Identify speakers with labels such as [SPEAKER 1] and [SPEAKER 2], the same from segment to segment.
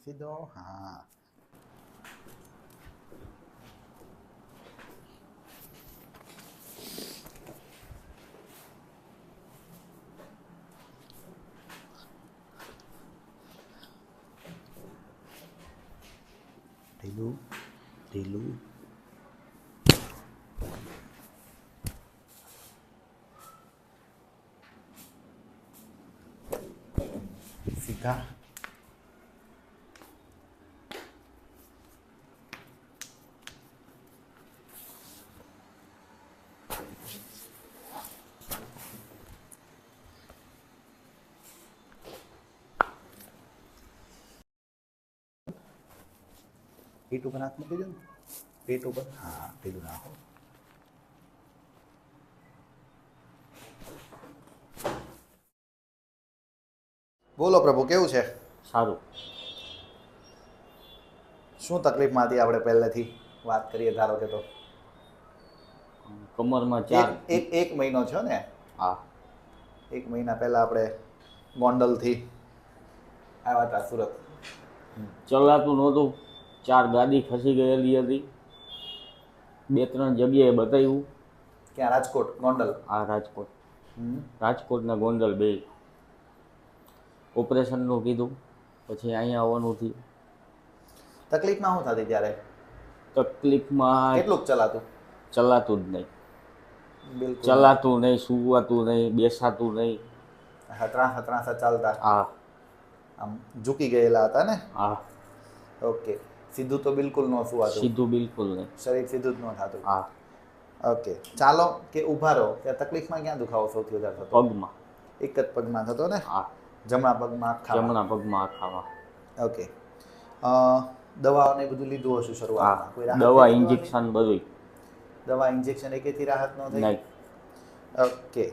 [SPEAKER 1] સીધો હા ઢીલું ઢીલું પેટ ઉપર હાથ મૂકી દો ને પેટ ઉપર હા પેલું નાખો. બોલો પ્રભુ કેવું છે?
[SPEAKER 2] સારું.
[SPEAKER 1] શું તકલીફમાં હતી આપણે પહેલેથી વાત કરીએ ધારો કે તો?
[SPEAKER 2] કમરમાં ચાર.
[SPEAKER 1] એક એક એક મહિનો છે ને?
[SPEAKER 2] હા.
[SPEAKER 1] એક મહિના પહેલા આપણે ગોંડલથી આવ્યા હતા સુરત.
[SPEAKER 2] ચલાતું નહોતું. ચાર ગાડી ખસી ગયેલી હતી. બે ત્રણ જગ્યાએ બતાવ્યું.
[SPEAKER 1] ક્યાં રાજકોટ ગોંડલ?
[SPEAKER 2] આ રાજકોટ. રાજકોટના ગોંડલ બે. ઓપરેશનનું કીધું પછી અહીંયા આવવાનું થયું.
[SPEAKER 1] તકલીફમાં શું થતી ત્યારે?
[SPEAKER 2] તકલીફમાં
[SPEAKER 1] કેટલુંક ચલાતું?
[SPEAKER 2] ચલાતું જ નહીં. ચલાતું નહીં સુવાતું નહીં બેસાતું નહીં.
[SPEAKER 1] હતરા હતરા ચાલતા.
[SPEAKER 2] હા.
[SPEAKER 1] આમ ઝૂકી ગયેલા હતા ને?
[SPEAKER 2] હા.
[SPEAKER 1] ઓકે. સીધું તો બિલકુલ ન સુવાતું
[SPEAKER 2] સીધું બિલકુલ નહીં.
[SPEAKER 1] શરીર સીધું જ ન થતું.
[SPEAKER 2] હા.
[SPEAKER 1] ઓકે. ચાલો કે ઊભા રહો. ત્યાં તકલીફમાં ક્યાં દુખાવો સૌથી વધારે થતો?
[SPEAKER 2] પગમાં.
[SPEAKER 1] એક જ પગમાં થતો ને?
[SPEAKER 2] હા.
[SPEAKER 1] જમણા પગમાં આખા
[SPEAKER 2] જમણા પગમાં આખામાં.
[SPEAKER 1] ઓકે. દવાઓને બધું લીધું હશે શરૂઆતમાં? કોઈ રાહત
[SPEAKER 2] દવા ઇન્જેક્શન બધું
[SPEAKER 1] દવા ઇન્જેક્શન એકેથી રાહત ન થઈ? ઓકે.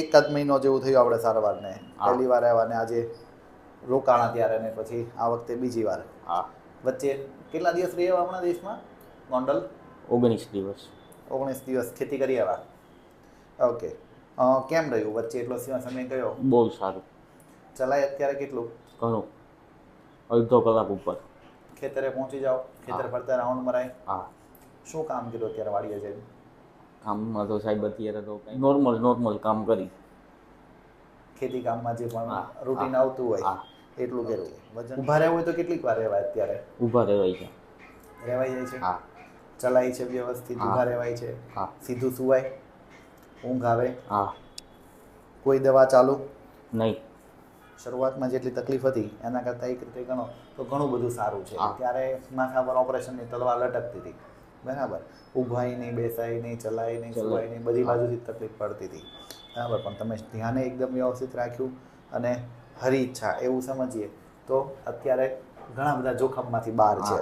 [SPEAKER 1] એકાદ મહિનો જેવું થયું આપણે સારવારને. પહેલી વાર આવ્યા ને આજે રોકાણા ત્યારે ને પછી આ વખતે બીજી વાર.
[SPEAKER 2] હા.
[SPEAKER 1] વચ્ચે કેટલા દિવસ રહ્યા આપણા દેશમાં? ગોંડલ?
[SPEAKER 2] ઓગણીસ દિવસ.
[SPEAKER 1] ઓગણીસ દિવસ ખેતી કરી આવ્યા ઓકે. કેમ રહ્યું? વચ્ચે એટલો સમય ગયો?
[SPEAKER 2] બહુ સારું.
[SPEAKER 1] ચલાય અત્યારે કેટલું?
[SPEAKER 2] ઘણું. અડધો કલાક ઉપર.
[SPEAKER 1] ખેતરે પહોંચી જાઓ. ખેતર. ફરતા રાઉન્ડ મરાય
[SPEAKER 2] હા.
[SPEAKER 1] શું કામ કર્યું અત્યારે વાડીએ જઈને?
[SPEAKER 2] કામમાં તો સાહેબ અત્યારે તો કંઈ નોર્મલ નોર્મલ કામ કરી.
[SPEAKER 1] ખેતી કામમાં જે પણ રૂટીન આવતું હોય. એટલું કર્યું વજન ઊભા રહેવું હોય તો કેટલીક વાર રહેવાય અત્યારે?
[SPEAKER 2] ઊભા રહેવાય છે.
[SPEAKER 1] રહેવાય જાય છે?
[SPEAKER 2] હા.
[SPEAKER 1] ચલાય છે વ્યવસ્થિત. ઊભા રહેવાય છે?
[SPEAKER 2] હા.
[SPEAKER 1] સીધું સુવાય? ઊંઘ આવે?
[SPEAKER 2] હા.
[SPEAKER 1] કોઈ દવા ચાલુ?
[SPEAKER 2] નહીં.
[SPEAKER 1] શરૂઆતમાં જેટલી તકલીફ હતી એના કરતાં એક રીતે ગણો તો ઘણું બધું સારું છે. ત્યારે માથા પર ઓપરેશનની તલવાર લટકતી હતી. બરાબર. ઊભાઈ નહીં બેસાય નહીં ચલાય નહીં. સુવાય નહીં બધી. બાજુથી તકલીફ પડતી હતી. બરાબર. પણ તમે ધ્યાને એકદમ વ્યવસ્થિત રાખ્યું અને હરી ઈચ્છા એવું સમજીએ. તો અત્યારે ઘણા બધા જોખમમાંથી બહાર છે.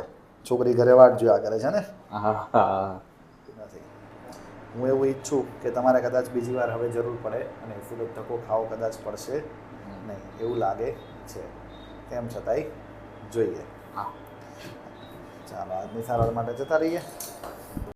[SPEAKER 1] છોકરી ઘરે વાટ જોયા કરે છે ને?
[SPEAKER 2] હા
[SPEAKER 1] એવું ઈચ્છું કે તમારે કદાચ બીજી વાર હવે જરૂર પડે અને ફૂલો ધક્કો ખાવો કદાચ પડશે નહીં એવું લાગે છે. તેમ છતાંય જોઈએ.
[SPEAKER 2] હા.
[SPEAKER 1] ચાલો આજની સારવાર માટે જતા રહીએ.